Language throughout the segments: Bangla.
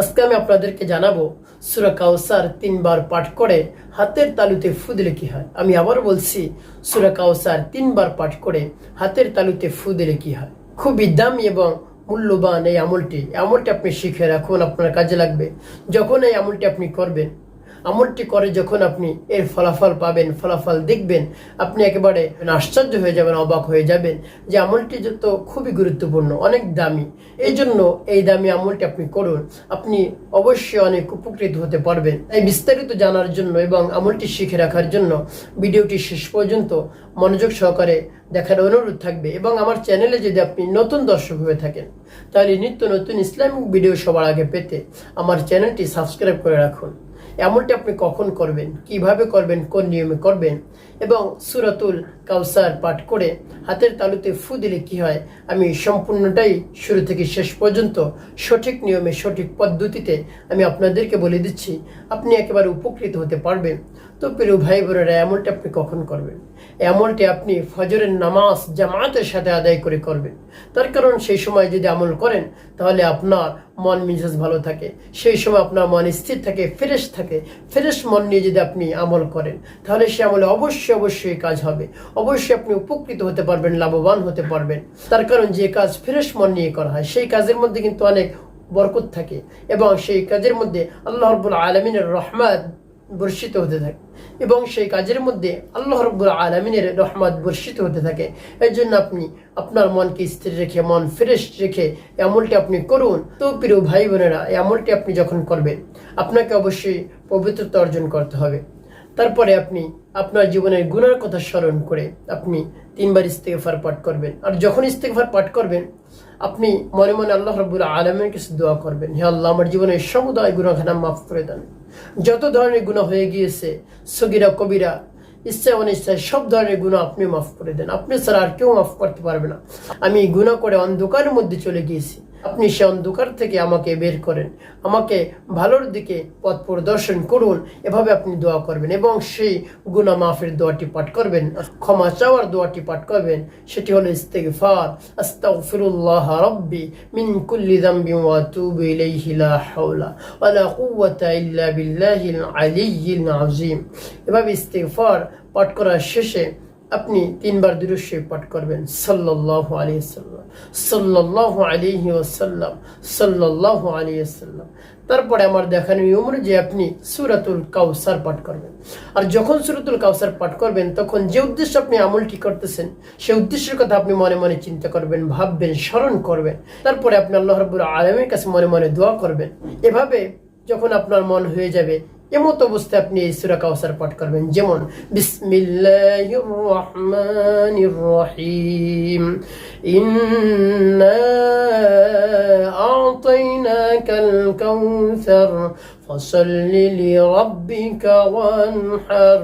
আজকে আমি আপনাদেরকে জানাব সুরা কাউসার তিনবার পাঠ করে হাতের তালুতে ফু দিলে কি হয়। আমি আবার বলছি, সুরা কাউসার তিনবার পাঠ করে হাতের তালুতে ফু দিলে কি হয়। খুবই দামি এবং মূল্যবান এই আমলটি। আমলটি আপনি শিখে রাখুন, আপনার কাজে লাগবে। যখন এই আমলটি আপনি করবেন আমলটি করে যখন আপনি এর ফলাফল পাবেন, ফলাফল দেখবেন, আপনি একেবারে আশ্চর্য হয়ে যাবেন, অবাক হয়ে যাবেন যে আমলটি তো খুবই গুরুত্বপূর্ণ, অনেক দামি। এই জন্য এই দামি আমলটি আপনি করুন। আপনি অবশ্যই অনেক উপকৃত হতে পারবেন। এই বিস্তারিত জানার জন্য এবং আমলটি শিখে রাখার জন্য ভিডিওটি শেষ পর্যন্ত মনোযোগ সহকারে দেখার অনুরোধ থাকবে এবং আমার চ্যানেলে যদি আপনি নতুন দর্শক হয়ে থাকেন, তাহলে নিত্য নতুন ইসলামিক ভিডিও সবার আগে পেতে আমার চ্যানেলটি সাবস্ক্রাইব করে রাখুন। এমনটি আপনি কখন করবেন? কীভাবে করবেন? কোন নিয়মে করবেন? এবং সুরাতুল কাউসার পাঠ করে হাতের তালুতে ফু দিলে কি হয়? আমি সম্পূর্ণটাই শুরু থেকে শেষ পর্যন্ত সঠিক নিয়মে, সঠিক পদ্ধতিতে আমি আপনাদেরকে বলে দিচ্ছি। আপনি একেবারে উপকৃত হতে পারবেন। তো প্রিয় ভাই বোনেরা, এমনটি আপনি কখন করবেন? এমনটি আপনি ফজরের নামাজ জামাতের সাথে আদায় করে করবেন। তার কারণ সেই সময় যদি আমল করেন, তাহলে আপনার মন মিজাজ ভালো থাকে। সেই সময় আপনার মন স্থির থাকে ফ্রেশ থাকে। ফ্রেশ মন নিয়ে যদি আপনি আমল করেন, তাহলে সে আমলে অবশ্যই অবশ্যই কাজ হবে। অবশ্যই আপনি উপকৃত হতে পারবেন, লাভবান হতে পারবেন। তার কারণ যে কাজ ফ্রেশ মন নিয়ে করা হয়, সেই কাজের মধ্যে কিন্তু অনেক বরকত থাকে। এবং সেই কাজের মধ্যে আল্লাহ আলমিনের রহমত বর্ষিত হতে থাকে। এবং সেই কাজের মধ্যে আল্লাহ রব্বুল আলমিনের রহমত বর্ষিত হতে থাকে। এর জন্য আপনি আপনার মনকে স্থির রেখে, মন ফ্রেশ রেখে এই আমলটি আপনি করুন। তো প্রিয় ভাই বোনেরা এই আমলটি আপনি যখন করবেন, আপনাকে অবশ্যই পবিত্রতা অর্জন করতে হবে। তারপরে আপনি আপনার জীবনের গুণার কথা স্মরণ করে আপনি তিনবার ইস্তেগফার পাঠ করবেন। আর যখন ইস্তেগফার পাঠ করবেন আপনি মনে মনে আল্লাহ রব্বুল আলমের কাছে দোয়া করবেন, হে আল্লাহ, আমার জীবনের সমুদায় গুণাখানা মাফ করে দেন। যত ধরনের গুণা হয়ে গিয়েছে, সগিরা, কবিরা, ইচ্ছা অনিচ্ছায় সব ধরনের গুণা আপনি মাফ করে দেন। আপনি ছাড়া আর কেউ মাফ করতে পারবে না। আমি গুণা করে অন্ধকারের মধ্যে চলে গিয়েছি। আপনি সে অন্ধকার থেকে আমাকে বের করেন। আমাকে ভালোর দিকে পথ প্রদর্শন করুন, এভাবে আপনি দোয়া করবেন এবং সেই গুনা মাফের দোয়াটি পাঠ করবেন, ক্ষমা চাওয়ার দোয়াটি পাঠ করবেন, সেটি হলো ইস্তেগফার, আস্তাগফিরুল্লাহ রাব্বি মিন কুল্লি যামবি ওয়া আতুবু ইলাইহি হাওলা ওয়া কুওয়াতা ইল্লা বিল্লাহিল আযীম। এভাবে ইস্তেগফার পাঠ করার শেষে আপনি তিনবার দুরুশ্বই পাঠ করবেন। সাল্লাহ আলী সাল্লাম সাল্লাহ আলিহি ওসাল্লাম সাল্লাহ আলী তারপরে আমার দেখানো নিয়ম যে আপনি সুরাতুল কাউসার পাঠ করবেন। আর যখন সুরাতুল কাউসার পাঠ করবেন, তখন যে উদ্দেশ্য আপনি আমলটি করতেছেন, সে উদ্দেশ্যের কথা আপনি মনে মনে চিন্তা করবেন, ভাববেন, স্মরণ করবেন। তারপরে আপনি আল্লাহ আলমের কাছে মনে মনে দোয়া করবেন। এভাবে যখন আপনার মন হয়ে যাবে এমত অবস্থায় আপনি এই সুরা কাউসার পাঠ করবেন যেমন বিসমিল্লাহির রহমানির রহিম ইন্না আতাইনাকাল কাউসার ফসল্লি লিরাব্বিকা ওয়ানহার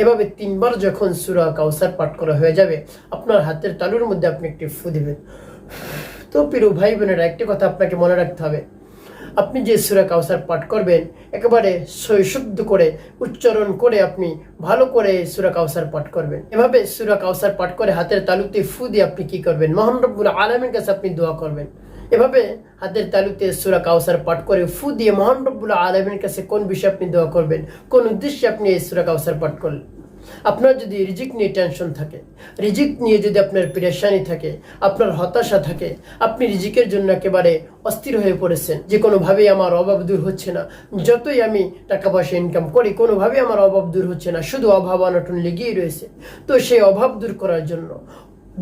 এভাবে তিনবার যখন সূরা কাউসার পাঠ করা হয়ে যাবে, আপনার হাতের তালুর মধ্যে আপনি একটি ফু দিবেন। তো পিরু ভাই বোনেরা একটি কথা আপনাকে মনে রাখতে হবে। আপনি যে সুরা কাউসার পাঠ করবেন, একেবারে শৈশুদ্ধ করে, উচ্চারণ করে আপনি ভালো করে সুরা কাউসার পাঠ করবেন। এভাবে সুরা কাউসার পাঠ করে হাতের তালুতে ফু দিয়ে আপনি কি করবেন? মহান আলমের কাছে আপনি দোয়া করবেন। এভাবে হাতের তালুতে সুরা কাউসার পাঠ করে ফু দিয়ে মহান রব্বুল আলমের কাছে কোন বিষয়ে আপনি দোয়া করবেন? কোন উদ্দেশ্যে আপনি এই সুরা কাউসার পাঠ করলেন? আপনার যদি রিজিক নিয়ে টেনশন থাকে, রিজিক নিয়ে যদি আপনার পেরেশানি থাকে, আপনার হতাশা থাকে, আপনি রিজিকের জন্য একেবারে অস্থির হয়ে পড়েছেন, যে কোনোভাবেই আমার অভাব দূর হচ্ছে না। যতই আমি টাকা পয়সা ইনকাম করি, কোনোভাবেই আমার অভাব দূর হচ্ছে না, শুধু অভাব অনটন লেগেই রয়েছে। তো সেই অভাব দূর করার জন্য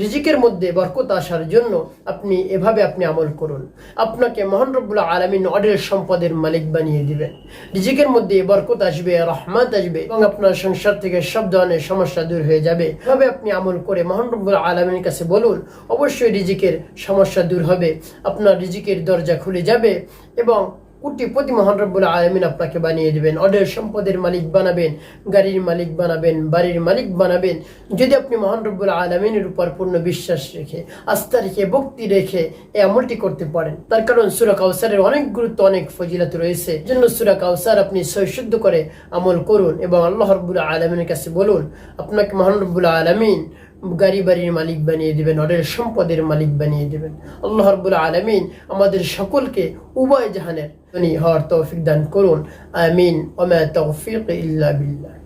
রিজিকের মধ্যে বরকত আসার জন্য আপনি এভাবে আপনি আমল করুন। আপনাকে মহান রব্বুল্লাহ আলমিন অডের সম্পদের মালিক বানিয়ে দিবেন। রিজিকের মধ্যে বরকত আসবে, রহমত আসবে এবং আপনার সংসার থেকে সব ধরনের সমস্যা দূর হয়ে যাবে। এভাবে আপনি আমল করে মহান রব্বুল্লাহ আলমিনের কাছে বলুন, অবশ্যই রিজিকের সমস্যা দূর হবে। আপনার রিজিকের দরজা খুলে যাবে এবং কোটিপতি মহান রব্বুল আলমিন আপনাকে বানিয়ে দেবেন অডের সম্পদের মালিক বানাবেন, গাড়ির মালিক বানাবেন, বাড়ির মালিক বানাবেন। যদি আপনি মহান রব্বুল আলমিনের উপর পূর্ণ বিশ্বাস রেখে, আস্থা রেখে, ভক্তি রেখে এই আমলটি করতে পারেন, তার কারণ সুরা কাউসারের অনেক গুরুত্ব, অনেক ফজিলাত রয়েছে। জন্য সুরা কাউসার আপনি সৈশুদ্ধ করে আমল করুন এবং আল্লাহ রব্বুল আলমিনের কাছে বলুন, আপনাকে মহান রব্বুল আলমিন গাড়ি বাড়ির মালিক বানিয়ে দেবেন, অরের সম্পদের মালিক বানিয়ে দেবেন। আল্লাহ রবুল আলমিন আমাদের সকলকে উভয় জাহানের হওয়ার তৌফিক দান করুন। আমিন। ওমা তৌফিক ইল্লা বিল্লাহ।